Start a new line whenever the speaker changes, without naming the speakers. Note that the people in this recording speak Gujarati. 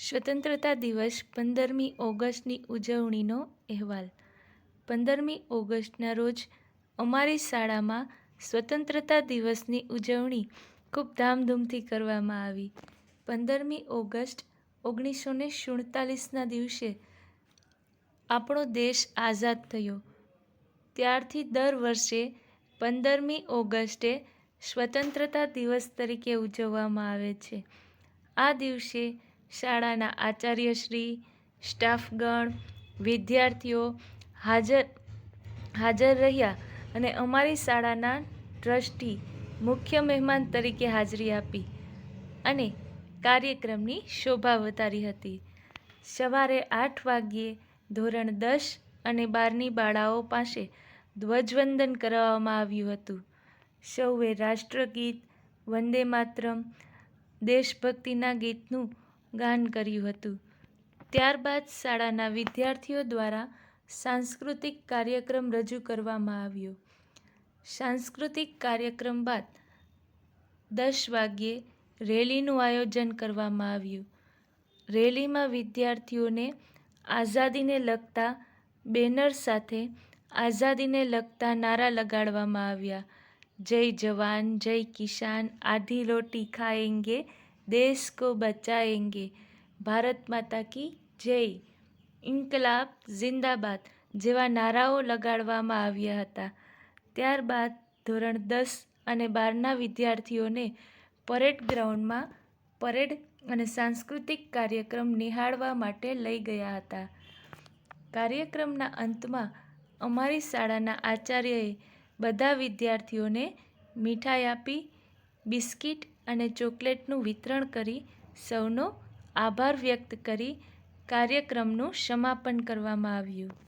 સ્વતંત્રતા દિવસ પંદરમી ઓગસ્ટની ઉજવણીનો અહેવાલ. પંદરમી ઓગસ્ટના રોજ અમારી શાળામાં સ્વતંત્રતા દિવસની ઉજવણી ખૂબ ધામધૂમથી કરવામાં આવી. પંદરમી ઓગસ્ટ ઓગણીસો ને સુડતાલીસના દિવસે આપણો દેશ આઝાદ થયો. ત્યારથી દર વર્ષે પંદરમી ઓગસ્ટે સ્વતંત્રતા દિવસ તરીકે ઉજવવામાં આવે છે. આ દિવસે શાળાના આચાર્યશ્રી સ્ટાફગણ, વિદ્યાર્થીઓ હાજર હાજર રહ્યા અને અમારી શાળાના ટ્રસ્ટી મુખ્ય મહેમાન તરીકે હાજરી આપી અને કાર્યક્રમની શોભા વધારી હતી. સવારે આઠ વાગ્યે ધોરણ દસ અને બારની બાળાઓ પાસે ધ્વજવંદન કરાવવામાં આવ્યું હતું. સૌએ રાષ્ટ્રગીત વંદે માતરમ, દેશભક્તિના ગીતનું ગાન કર્યું હતું. ત્યારબાદ શાળાના વિદ્યાર્થીઓ દ્વારા સાંસ્કૃતિક કાર્યક્રમ રજૂ કરવામાં આવ્યો. સાંસ્કૃતિક કાર્યક્રમ બાદ દસ વાગ્યે રેલીનું આયોજન કરવામાં આવ્યું. રેલીમાં વિદ્યાર્થીઓને આઝાદીને લગતા બેનર સાથે આઝાદીને લગતા નારા લગાડવામાં આવ્યા. જય જવાન, જય કિસાન, આધી રોટી ખાએંગે દેશ કો બચાએંગે ભારત માતા કી જય ઇન્કલાબ જિંદાબાદ જેવા નારાઓ લગાડવામાં આવ્યા હતા ત્યારબાદ ધોરણ દસ અને બારના વિદ્યાર્થીઓને પરેડ ગ્રાઉન્ડમાં પરેડ અને સાંસ્કૃતિક કાર્યક્રમ નિહાળવા માટે લઈ ગયા હતા કાર્યક્રમના અંતમાં અમારી શાળાના આચાર્યએ બધા વિદ્યાર્થીઓને મીઠાઈ આપી બિસ્કિટ અને ચોકલેટનું વિતરણ કરી સૌનો આભાર વ્યક્ત કરી કાર્યક્રમનું સમાપન કરવામાં આવ્યું.